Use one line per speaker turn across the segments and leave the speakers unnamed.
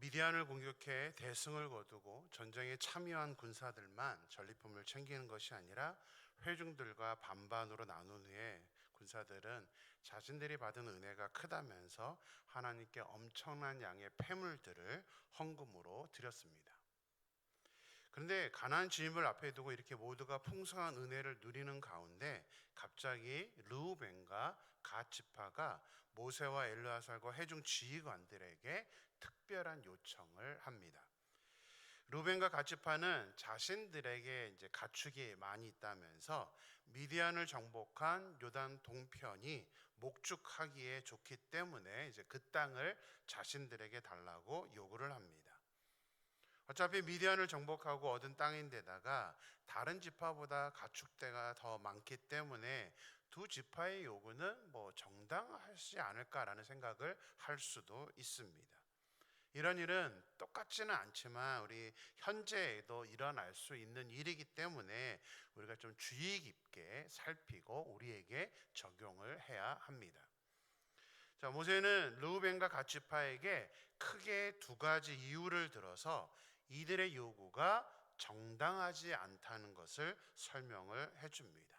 미디안을 공격해 대승을 거두고 전쟁에 참여한 군사들만 전리품을 챙기는 것이 아니라 회중들과 반반으로 나눈 후에 군사들은 자신들이 받은 은혜가 크다면서 하나님께 엄청난 양의 폐물들을 헌금으로 드렸습니다. 그런데 가나안 진입을 앞에 두고 이렇게 모두가 풍성한 은혜를 누리는 가운데 갑자기 르우벤과 갓 지파가 모세와 엘르아살과 회중 지휘관들에게 특별한 요청을 합니다. 루벤과 갓지파는 자신들에게 이제 가축이 많이 있다면서 미디안을 정복한 요단 동편이 목축하기에 좋기 때문에 이제 그 땅을 자신들에게 달라고 요구를 합니다. 어차피 미디안을 정복하고 얻은 땅인데다가 다른 지파보다 가축대가 더 많기 때문에 두 지파의 요구는 뭐 정당하지 않을까라는 생각을 할 수도 있습니다. 이런 일은 똑같지는 않지만 우리 현재에도 일어날 수 있는 일이기 때문에 우리가 좀 주의 깊게 살피고 우리에게 적용을 해야 합니다. 자, 모세는 르우벤과 가치파에게 크게 두 가지 이유를 들어서 이들의 요구가 정당하지 않다는 것을 설명을 해 줍니다.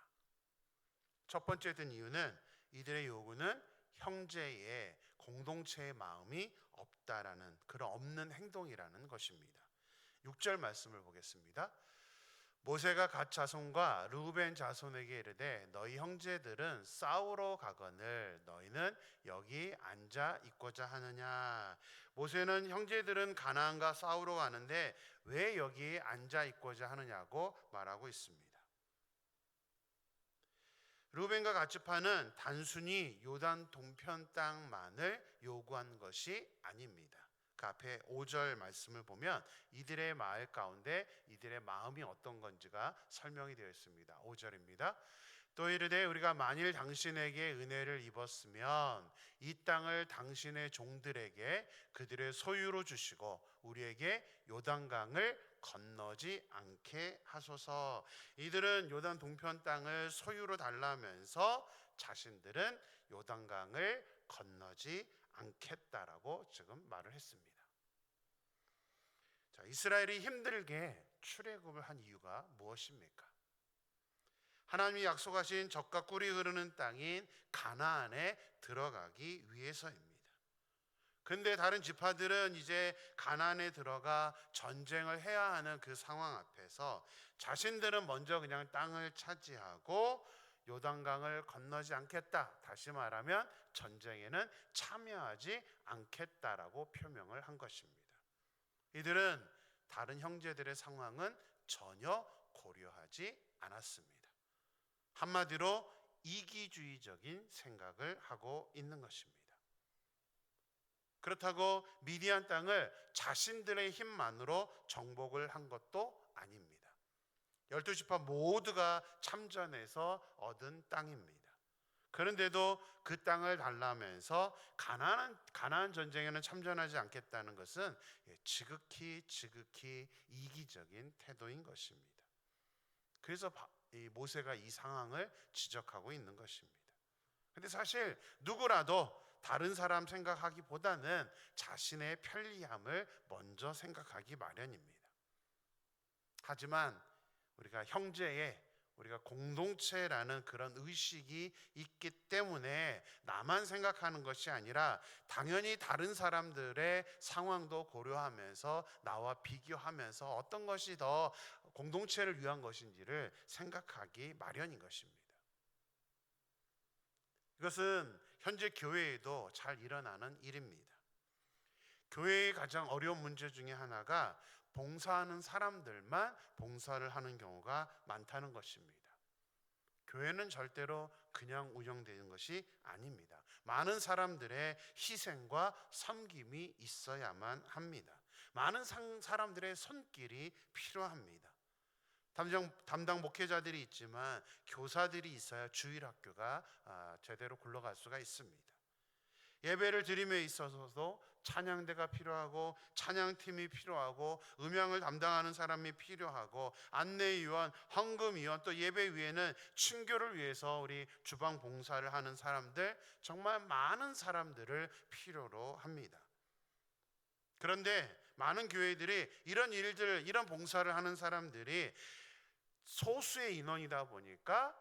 첫 번째 든 이유는 이들의 요구는 형제의 공동체의 마음이 없다라는 그런 없는 행동이라는 것입니다. 6절 말씀을 보겠습니다. 모세가 갓 자손과 르우벤 자손에게 이르되 너희 형제들은 싸우러 가거늘 너희는 여기 앉아 있고자 하느냐 모세는 형제들은 가나안과 싸우러 가는데 왜 여기 앉아 있고자 하느냐고 말하고 있습니다. 루벤과 가츠파는 단순히 요단 동편 땅만을 요구한 것이 아닙니다. 그 앞에 5절 말씀을 보면 이들의 마을 가운데 이들의 마음이 어떤 건지가 설명이 되어 있습니다. 5절입니다. 또 이르되 우리가 만일 당신에게 은혜를 입었으면 이 땅을 당신의 종들에게 그들의 소유로 주시고 우리에게 요단강을 건너지 않게 하소서. 이들은 요단 동편 땅을 소유로 달라면서 자신들은 요단강을 건너지 않겠다라고 지금 말을 했습니다. 자, 이스라엘이 힘들게 출애굽을 한 이유가 무엇입니까? 하나님이 약속하신 적과 꿀이 흐르는 땅인 가나안에 들어가기 위해서입니다. 근데 다른 지파들은 이제 가나안에 들어가 전쟁을 해야 하는 그 상황 앞에서 자신들은 먼저 그냥 땅을 차지하고 요단강을 건너지 않겠다. 다시 말하면 전쟁에는 참여하지 않겠다라고 표명을 한 것입니다. 이들은 다른 형제들의 상황은 전혀 고려하지 않았습니다. 한마디로 이기주의적인 생각을 하고 있는 것입니다. 그렇다고 미디안 땅을 자신들의 힘만으로 정복을 한 것도 아닙니다. 열두 지파 모두가 참전해서 얻은 땅입니다. 그런데도 그 땅을 달라면서 가나안 가나안 전쟁에는 참전하지 않겠다는 것은 예, 지극히 지극히 이기적인 태도인 것입니다. 그래서 이 모세가 이 상황을 지적하고 있는 것입니다. 근데 사실 누구라도 다른 사람 생각하기보다는 자신의 편리함을 먼저 생각하기 마련입니다. 하지만 우리가 형제의 우리가 공동체라는 그런 의식이 있기 때문에 나만 생각하는 것이 아니라 당연히 다른 사람들의 상황도 고려하면서 나와 비교하면서 어떤 것이 더 공동체를 위한 것인지를 생각하기 마련인 것입니다. 이것은 현재 교회에도 잘 일어나는 일입니다. 교회의 가장 어려운 문제 중에 하나가 봉사하는 사람들만 봉사를 하는 경우가 많다는 것입니다. 교회는 절대로 그냥 운영되는 것이 아닙니다. 많은 사람들의 희생과 섬김이 있어야만 합니다. 많은 사람들의 손길이 필요합니다. 담당, 담당 목회자들이 있지만 교사들이 있어야 주일 학교가 아, 제대로 굴러갈 수가 있습니다. 예배를 드림에 있어서도 찬양대가 필요하고 찬양팀이 필요하고 음향을 담당하는 사람이 필요하고 안내위원, 헌금위원 또 예배 위에는 친교를 위해서 우리 주방 봉사를 하는 사람들 정말 많은 사람들을 필요로 합니다. 그런데 많은 교회들이 이런 일들, 이런 봉사를 하는 사람들이 소수의 인원이다 보니까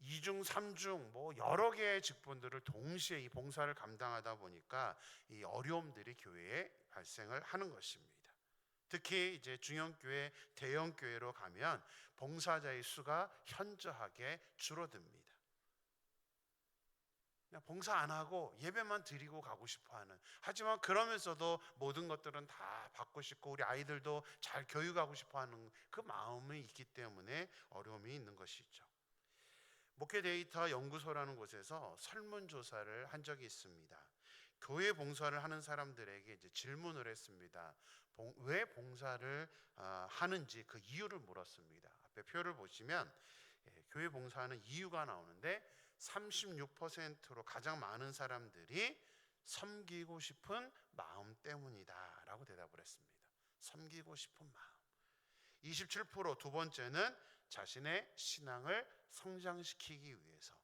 이중, 삼중 뭐 여러 개의 직분들을 동시에 이 봉사를 감당하다 보니까 이 어려움들이 교회에 발생을 하는 것입니다. 특히 이제 중형교회, 대형교회로 가면 봉사자의 수가 현저하게 줄어듭니다. 그냥 봉사 안 하고 예배만 드리고 가고 싶어 하는. 하지만 그러면서도 모든 것들은 다 받고 싶고 우리 아이들도 잘 교육하고 싶어 하는 그 마음이 있기 때문에 어려움이 있는 것이죠. 목회 데이터 연구소라는 곳에서 설문 조사를 한 적이 있습니다. 교회 봉사를 하는 사람들에게 이제 질문을 했습니다. 봉- 왜 봉사를 아, 하는지 그 이유를 물었습니다. 앞에 표를 보시면 예, 교회 봉사하는 이유가 나오는데 36%로 가장 많은 사람들이 섬기고 싶은 마음 때문이다라고 대답을 했습니다. 섬기고 싶은 마음. 27%두 번째는 자신의 신앙을 성장시키기 위해서.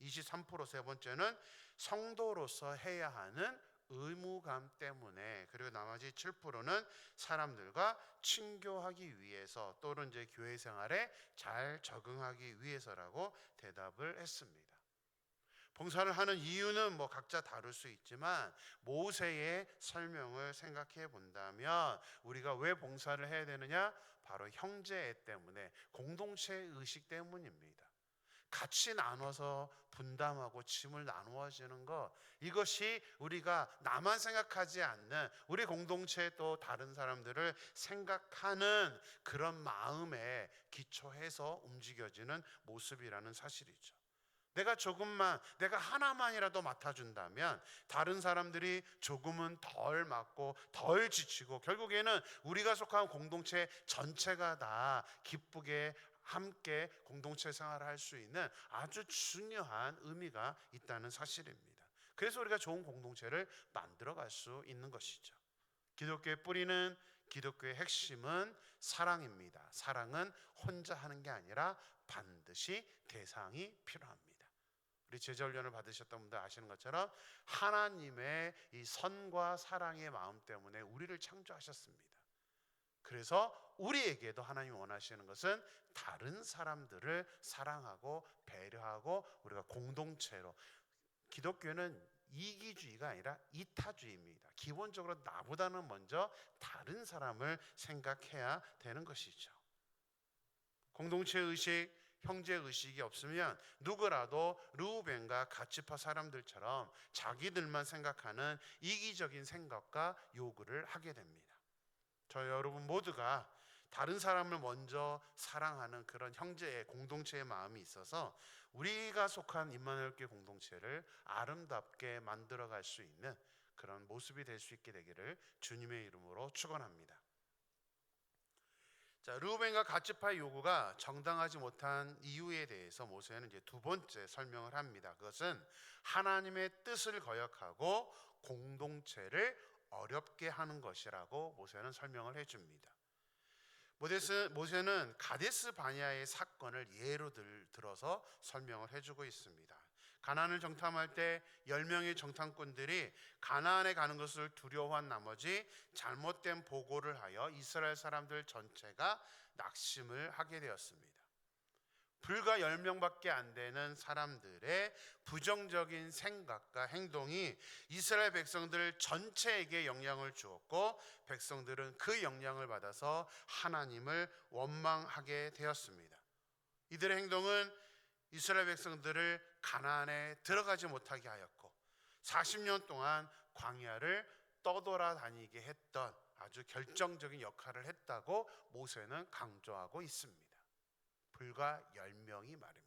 23%세 번째는 성도로서 해야 하는 의무감 때문에 그리고 나머지 7%는 사람들과 친교하기 위해서 또는 이제 교회 생활에 잘 적응하기 위해서라고 대답을 했습니다. 봉사를 하는 이유는 뭐 각자 다를 수 있지만 모세의 설명을 생각해 본다면 우리가 왜 봉사를 해야 되느냐? 바로 형제애 때문에 공동체 의식 때문입니다. 같이 나눠서 분담하고 짐을 나누어지는 것 이것이 우리가 나만 생각하지 않는 우리 공동체 또 다른 사람들을 생각하는 그런 마음에 기초해서 움직여지는 모습이라는 사실이죠. 내가 조금만, 내가 하나만이라도 맡아준다면 다른 사람들이 조금은 덜 맡고 덜 지치고 결국에는 우리가 속한 공동체 전체가 다 기쁘게 함께 공동체 생활을 할 수 있는 아주 중요한 의미가 있다는 사실입니다. 그래서 우리가 좋은 공동체를 만들어 갈 수 있는 것이죠. 기독교의 뿌리는 기독교의 핵심은 사랑입니다. 사랑은 혼자 하는 게 아니라 반드시 대상이 필요합니다. 우리 제자훈련을 받으셨던 분들 아시는 것처럼 하나님의 이 선과 사랑의 마음 때문에 우리를 창조하셨습니다. 그래서 우리에게도 하나님이 원하시는 것은 다른 사람들을 사랑하고 배려하고 우리가 공동체로 기독교는 이기주의가 아니라 이타주의입니다. 기본적으로 나보다는 먼저 다른 사람을 생각해야 되는 것이죠. 공동체 의식, 형제 의식이 없으면 누구라도 루벤과 가치파 사람들처럼 자기들만 생각하는 이기적인 생각과 요구를 하게 됩니다. 저 여러분 모두가 다른 사람을 먼저 사랑하는 그런 형제의 공동체의 마음이 있어서 우리가 속한 임마누엘교 공동체를 아름답게 만들어 갈 수 있는 그런 모습이 될 수 있게 되기를 주님의 이름으로 축원합니다. 자, 르우벤과 가츠파의 요구가 정당하지 못한 이유에 대해서 모세는 이제 두 번째 설명을 합니다. 그것은 하나님의 뜻을 거역하고 공동체를 어렵게 하는 것이라고 모세는 설명을 해줍니다. 모세는 가데스 바니아의 사건을 예로 들, 들어서 설명을 해주고 있습니다. 가나안을 정탐할 때 10명의 정탐꾼들이 가나안에 가는 것을 두려워한 나머지 잘못된 보고를 하여 이스라엘 사람들 전체가 낙심을 하게 되었습니다. 불과 10명밖에 안 되는 사람들의 부정적인 생각과 행동이 이스라엘 백성들 전체에게 영향을 주었고 백성들은 그 영향을 받아서 하나님을 원망하게 되었습니다. 이들의 행동은 이스라엘 백성들을 가나안에 들어가지 못하게 하였고 40년 동안 광야를 떠돌아다니게 했던 아주 결정적인 역할을 했다고 모세는 강조하고 있습니다. 불과 10명이 말입니다.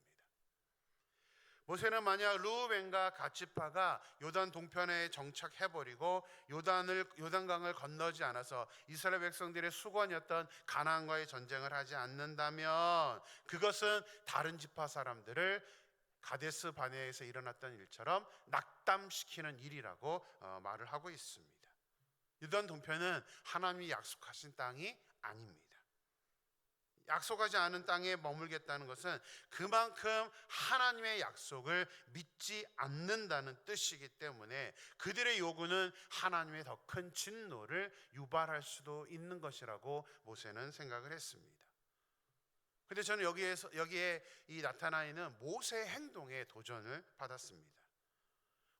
모세는 만약 루벤과 가치파가 요단 동편에 정착해 버리고 요단을 요단강을 건너지 않아서 이스라엘 백성들의 수건이었던 가나안과의 전쟁을 하지 않는다면 그것은 다른 지파 사람들을 가데스 바네에서 일어났던 일처럼 낙담시키는 일이라고 어, 말을 하고 있습니다. 요단 동편은 하나님이 약속하신 땅이 아닙니다. 약속하지 않은 땅에 머물겠다는 것은 그만큼 하나님의 약속을 믿지 않는다는 뜻이기 때문에 그들의 요구는 하나님의 더 큰 진노를 유발할 수도 있는 것이라고 모세는 생각을 했습니다. 근데 저는 여기에서 여기에 이 나타나 있는 모세의 행동에 도전을 받았습니다.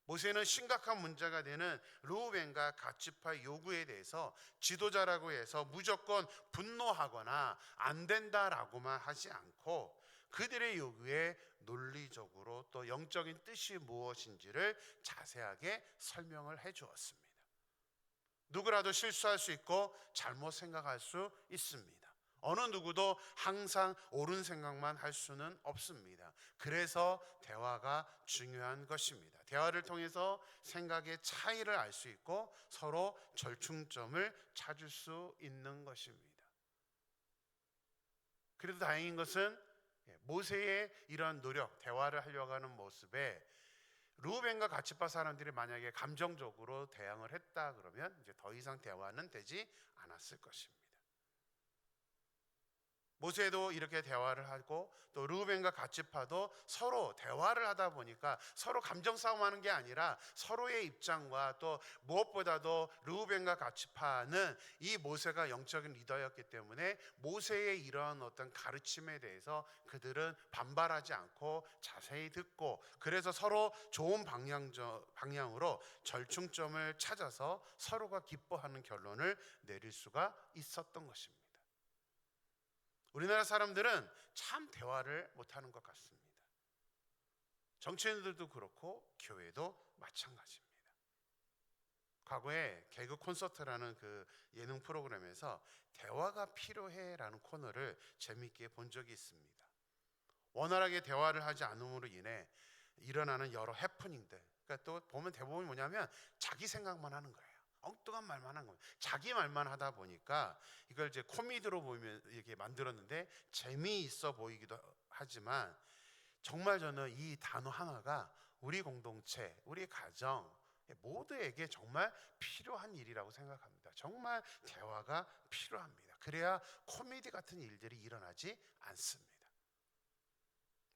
모세는 심각한 문제가 되는 루벤과 가치파 요구에 대해서 지도자라고 해서 무조건 분노하거나 안 된다라고만 하지 않고 그들의 요구에 논리적으로 또 영적인 뜻이 무엇인지를 자세하게 설명을 해 주었습니다. 누구라도 실수할 수 있고 잘못 생각할 수 있습니다. 어느 누구도 항상 옳은 생각만 할 수는 없습니다. 그래서 대화가 중요한 것입니다. 대화를 통해서 생각의 차이를 알 수 있고 서로 절충점을 찾을 수 있는 것입니다. 그래도 다행인 것은 예, 모세의 이러한 노력, 대화를 하려고 하는 모습에 루벤과 가치파 사람들이 만약에 감정적으로 대항을 했다 그러면 이제 더 이상 대화는 되지 않았을 것입니다. 모세도 이렇게 대화를 하고 또 루벤과 가치파도 서로 대화를 하다 보니까 서로 감정 싸움하는 게 아니라 서로의 입장과 또 무엇보다도 루벤과 가치파는 이 모세가 영적인 리더였기 때문에 모세의 이러한 어떤 가르침에 대해서 그들은 반발하지 않고 자세히 듣고 그래서 서로 좋은 방향 방향으로 절충점을 찾아서 서로가 기뻐하는 결론을 내릴 수가 있었던 것입니다. 우리나라 사람들은 참 대화를 못하는 것 같습니다. 정치인들도 그렇고 교회도 마찬가지입니다. 과거에 개그 콘서트라는 그 예능 프로그램에서 대화가 필요해라는 코너를 재미있게 본 적이 있습니다. 원활하게 대화를 하지 않음으로 인해 일어나는 여러 해프닝들. 그러니까 또 보면 대부분 뭐냐면 자기 생각만 하는 거예요. 엉뚱한 말만 한 거예요. 자기 말만 하다 보니까 이걸 이제 코미디로 보면 이렇게 만들었는데 재미있어 보이기도 하지만 정말 저는 이 단어 하나가 우리 공동체, 우리 가정 모두에게 정말 필요한 일이라고 생각합니다. 정말 대화가 필요합니다. 그래야 코미디 같은 일들이 일어나지 않습니다.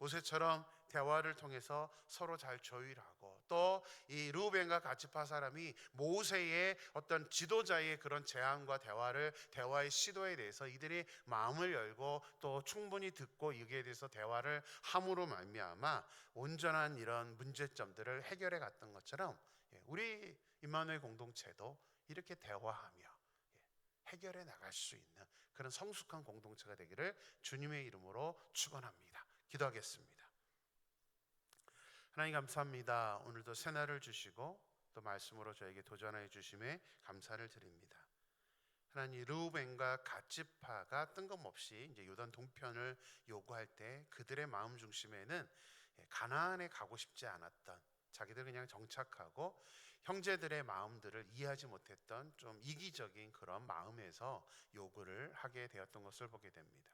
모세처럼 대화를 통해서 서로 잘 조율하고 또이 루벤과 가치파 사람이 모세의 어떤 지도자의 그런 제안과 대화를 대화의 시도에 대해서 이들이 마음을 열고 또 충분히 듣고 여기에 대해서 대화를 함으로 말미암아 온전한 이런 문제점들을 해결해 갔던 것처럼 예, 우리 임마누엘 공동체도 이렇게 대화하며 예, 해결해 나갈 수 있는 그런 성숙한 공동체가 되기를 주님의 이름으로 축원합니다. 기도하겠습니다. 하나님 감사합니다. 오늘도 새날을 주시고 또 말씀으로 저에게 도전해 주심에 감사를 드립니다. 하나님 루벤과 가치파가 뜬금없이 이제 요단 동편을 요구할 때 그들의 마음 중심에는 가나안에 가고 싶지 않았던 자기들 그냥 정착하고 형제들의 마음들을 이해하지 못했던 좀 이기적인 그런 마음에서 요구를 하게 되었던 것을 보게 됩니다.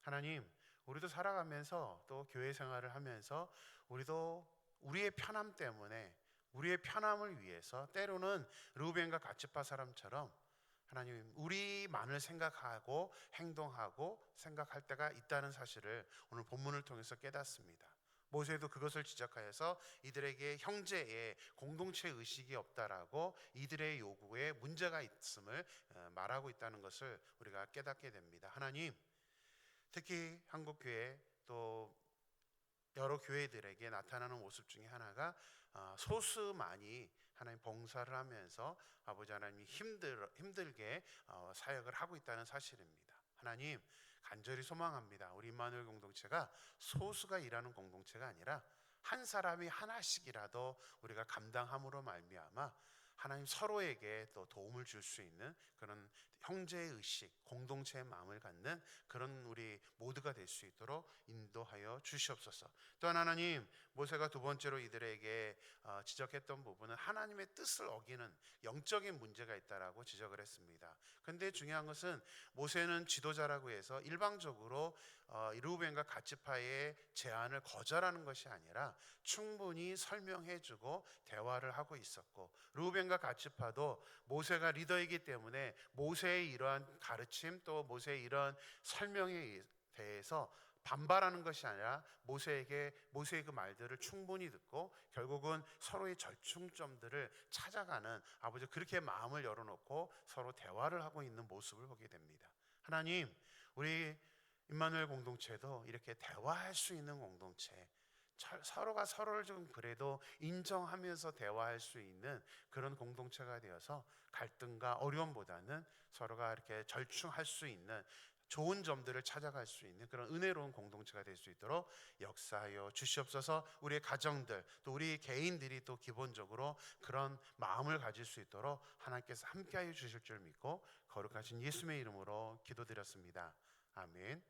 하나님 우리도 살아가면서 또 교회 생활을 하면서 우리도 우리의 편함 때문에 우리의 편함을 위해서 때로는 루벤과 가츠파 사람처럼 하나님 우리만을 생각하고 행동하고 생각할 때가 있다는 사실을 오늘 본문을 통해서 깨닫습니다. 모세도 그것을 지적하여서 이들에게 형제의 공동체 의식이 없다라고 이들의 요구에 문제가 있음을 어, 말하고 있다는 것을 우리가 깨닫게 됩니다. 하나님 특히 한국 교회 또 여러 교회들에게 나타나는 모습 중에 하나가 어, 소수만이 하나님 봉사를 하면서 아버지 하나님이 힘들 힘들게 어, 사역을 하고 있다는 사실입니다. 하나님 간절히 소망합니다. 우리 임마누엘 공동체가 소수가 일하는 공동체가 아니라 한 사람이 하나씩이라도 우리가 감당함으로 말미암아 하나님 서로에게 또 도움을 줄 수 있는 그런 형제의 의식, 공동체의 마음을 갖는 그런 우리 모두가 될 수 있도록 인도하여 주시옵소서. 또한 하나님 모세가 두 번째로 이들에게 어, 지적했던 부분은 하나님의 뜻을 어기는 영적인 문제가 있다라고 지적을 했습니다. 근데 중요한 것은 모세는 지도자라고 해서 일방적으로 어, 이 루벤과 가치파의 제안을 거절하는 것이 아니라 충분히 설명해주고 대화를 하고 있었고 루벤과 가치파도 모세가 리더이기 때문에 모세의 이러한 가르침 또 모세의 이러한 설명에 대해서 반발하는 것이 아니라 모세에게 모세의 그 말들을 충분히 듣고 결국은 서로의 절충점들을 찾아가는 아버지 그렇게 마음을 열어놓고 서로 대화를 하고 있는 모습을 보게 됩니다. 하나님, 우리 임마누엘 공동체도 이렇게 대화할 수 있는 공동체, 철- 서로가 서로를 좀 그래도 인정하면서 대화할 수 있는 그런 공동체가 되어서 갈등과 어려움보다는 서로가 이렇게 절충할 수 있는 좋은 점들을 찾아갈 수 있는 그런 은혜로운 공동체가 될 수 있도록 역사하여 주시옵소서. 우리의 가정들 또 우리 개인들이 또 기본적으로 그런 마음을 가질 수 있도록 하나님께서 함께하여 주실 줄 믿고 거룩하신 예수님의 이름으로 기도드렸습니다. 아멘.